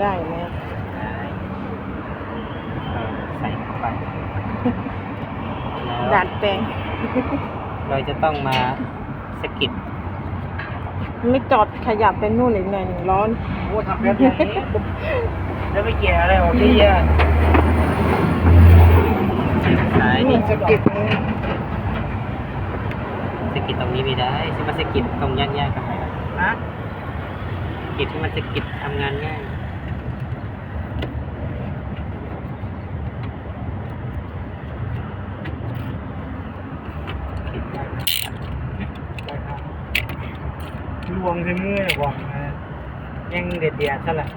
ได้ไหมได้เออใส่เข้าไปแล้วดัดแปลงเราจะต้องมาสะกิดไม่จอดขยับไปนู่นอีกหน่อยหนึ่งร้อนโอ้ทำแบบนี้แล้วไปเกี่ยอะไรออกที่อะสายนี่นี่สะกิดนี้สะกิดตรงนี้ไม่ได้ใช่ไหมสะกิดตรงยากๆกันไหมนะสะกิดที่มันสะกิดทำงานง่าย ลวงใส่มือเนี่ยบอกนะยังเด็ดเดียดซะแหละ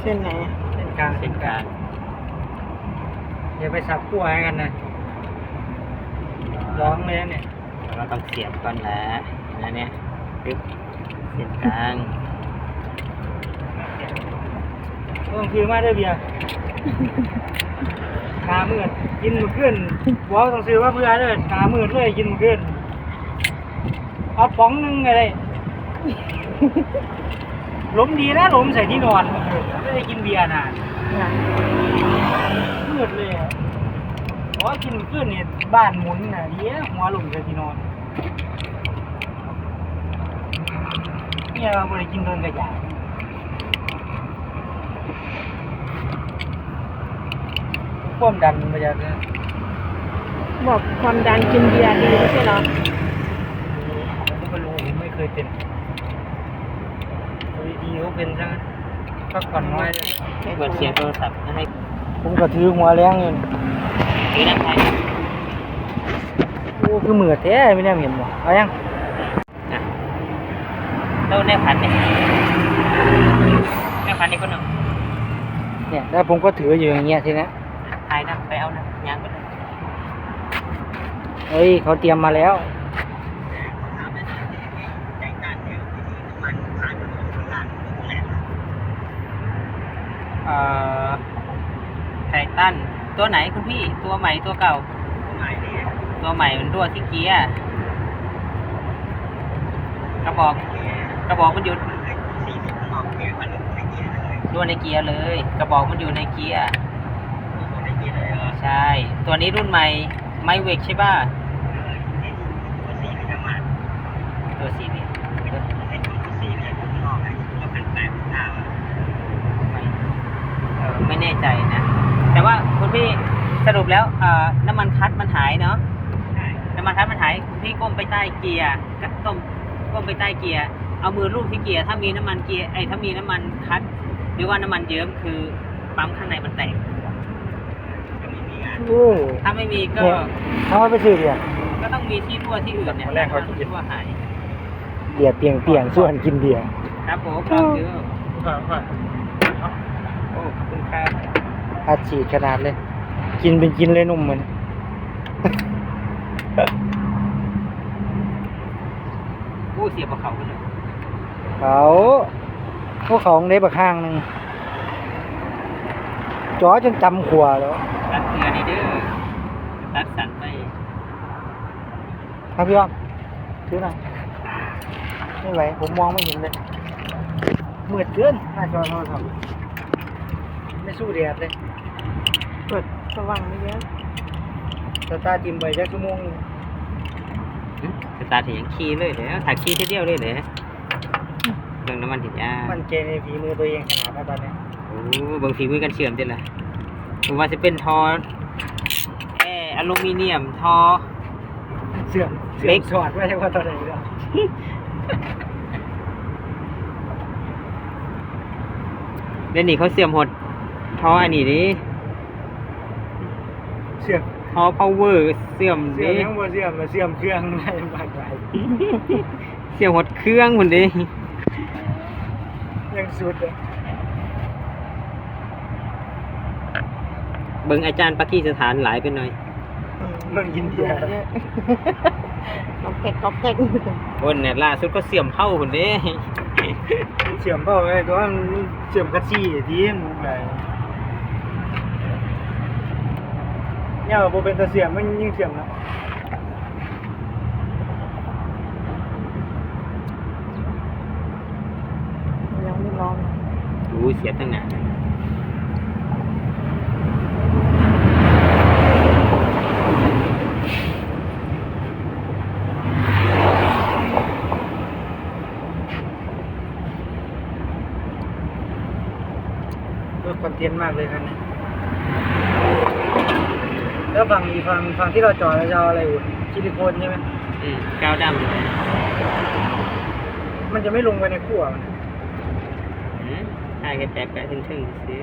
เส้นไหนเส้นกลางเส้นกลางอย่าไปสับขั้วให้กันนะร้องเลยนะเนี่ยแล้วก็ต้องเสียบก่อนแหละนะเนี่ยปึ๊บเส้นกลางต้องคือมาได้อเบียร์ ตามืดกินมือขึ้นบอกว่าต้องซื้อว่าเพื่อเลยตามืดเลยกินมือขึ้นเอาป๋องนึงอะไรลมดีนะลมใส่ที่นอนไม่ได้กินเบียร์นานมืดเลยอะเพราะว่ากินขึ้นเนี่ยบ้านหมุนน่ะเดี๋ยหัวลงใส่ที่นอนเนี่ยเราไม่ได้กินโดนกระยา ความดันมาจากเนี่ยบอกความดันกินเบียร์ดีไม่ใช่เหรอผมก็ไม่รู้ผมไม่เคยเป็นอยู่ดีๆเขาเป็นซะงั้นพักผ่อนน้อยเลยเปิดเสียงโทรศัพท์ให้ผมก็ถือหัวแรงอยู่นี่ถือด้านท้ายโอ้คือมือแท้ไม่แน่เห็นบ่เอายังอะแล้วในพันเนี่ยในพันนี่ก็หนึ่งเนี่ยแล้วผมก็ถืออยู่อย่างเงี้ยทีเนี้ยทายนะไปเอานะยางก็ได้เฮ้ยเขาเตรียมมาแล้วเอ่อไททันตัวไหนคุณพี่ตัวใหม่ตัวเก่าตัวใหม่มันรั่วที่เกียร์กระบอกกระบอกมันอยู่รั่วในเกียร์เลย กระบอกมันอยู่ในเกียร์ ใช่ ตัวนี้รุ่นใหม่ไมเวกใช่ป่ะตัวสีนี้ตัวไม่เออไม่แน่ใจนะ แต่ว่าคุณพี่สรุปแล้วน้ำมันคัดมันหายเนาะน้ำมันคัดมันหายคุณพี่ก้มไปใต้เกียร์ก้มก้มไปใต้เกียร์เอามือลูบที่เกียร์ถ้ามีน้ำมันเกียร์ไอ้ถ้ามีน้ำมันคัดหรือว่าน้ำมันเยิ้มคือปั๊มข้างในมันแตก โอ้ถ้าไม่มีก็เนี่ยเขาเอาไปซื้อเบียร์ก็ต้องมีที่รั่วที่อื่นเนี่ยวันแรกเขาคิดรั่วหายเบียร์เปียงเปียงส่วนกินเบียร์ครับผมลองดูโอ้ขอบคุณครับอัดฉีดขนาดเลย กินเป็นกินเลยนุ่มมันกู้เสียบกับเขาไปเลยเขาพวกเขาได้บักข้างหนึง จอจนจำขวแล้วตัดเกลือนี่เด้อตัดสันไปครับพี่อ้อมซื้อหน่อยไม่ไหวผมมองไม่เห็นเลยมืดเกินหน้าจอโทรศัพท์ไม่สู้แดดเลยเปิดสว่างไม่เยอะสตาร์ทติมไปจักชั่วโมงสตาร์ทเห็นขี่เลยเดี๋ยวถักขี่ทีเดียวเลยเดี๋ยวเรื่องน้ำมันถิดยามั่นใจในฝีมือตัวเองขนาดนั้นตอนนี้โอ้เบางฝีมือกันเชื่อมจังละผมว่าจะเป็นทอแอร์อลูมิเนียมทอ เสื่อมเสื่เล็อกมสอดไม่ใช่ว่าตอนไหนหรอกเดี๋ยวนี้เขาเสื่อมหดทออันนี้ดิเสื่อมทอพาวเวอร์เสื่อมเสื่อดิมยังบ่เสื่อมมาเสื่อมเครื่องไม่บาดไหลเสื่อมหดเครื่องคนดิยังสุดอะ เบิ่งอาจารย์ปากีสถานหลายไปหน่อย เมืองอินเดียต๊อกแก๊กก๊อกแก๊กโอ้นเนี่ยล่าสุดก็เสียมเข้าคนนี้เสียมเปล่าไอ้ก็เสียมกระชี่ดีมุกไหนเนี่ยโบเป็นตะเสียมมันยิ่งเชื่อมนะยังไม่ลองดูเสียตั้งนาน คอนเทนต์มากเลยครับเนี่ยแล้วฝั่งอีกฝั่งฝั่งที่เราจอดเราจะเอาอะไรอุ่นซิลิโคนใช่ไหมอืมกาวดำเลยมันจะไม่ลงไปในขั้วมันอืมใช่แค่แปะแปะทึ่งๆซื้อ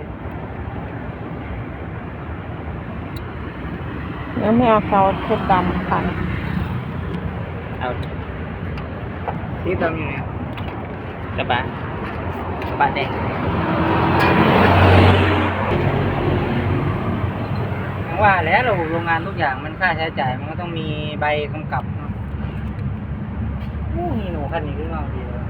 แล้วไม่เอาเกาเทปดำค่ะเอาสีดำอยู่เนี่ยกระบะกระบะแดง ผม ว่าแล้วเราโรงงานทุกอย่างมันค่าใช้จ่ายมันก็ต้องมีใบกำกับเนาะโอ้นี่หนูคันนี้ขึ้นมาดีเลย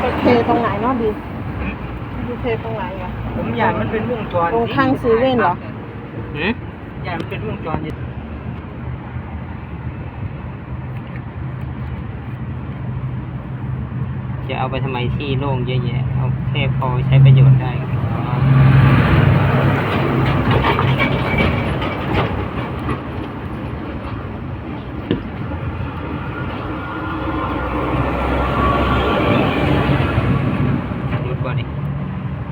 ไปเทตรงไหนเนาะบีดูเทตรงไหนอะผมอยากมันเป็นวงจรตรงข้างเซเว่นเหรอหืมอยากมันเป็นวงจรอยู่ จะเอาไปทำไมที่โล่งเยอะแยะ เอาแค่พอใช้ประโยชน์ได้อ๋อรุดบ่นี่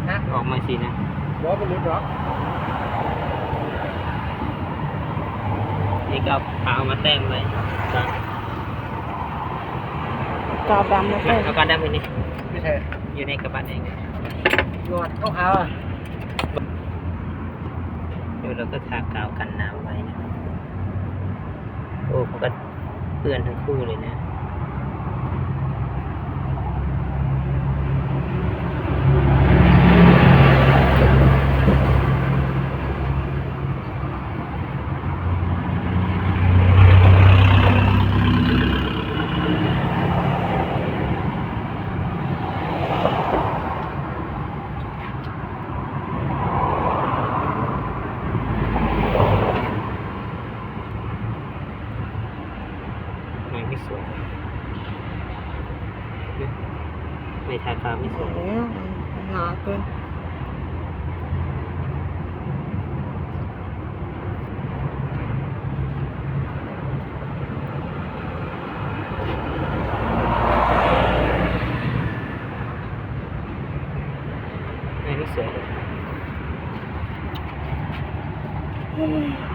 นะออกมาสินะบอกเป็นรถหรอกนี่ก็เอาเอามาแต้มไว้ก่อน กาวดำแล้วมาก็เอาการดำไปนี่ไม่ใช่อยู่ในกระบะแดงหลอดขาวๆอะเดี๋ยวเราก็ทากาวกันน้ำไว้นะโอ้มันก็เปื้อนทั้งคู่เลยนะ สวยไม่ทาคาวไม่สโอ้วยโหหนาเกินไม่ไม่สวยเลยเฮ้ย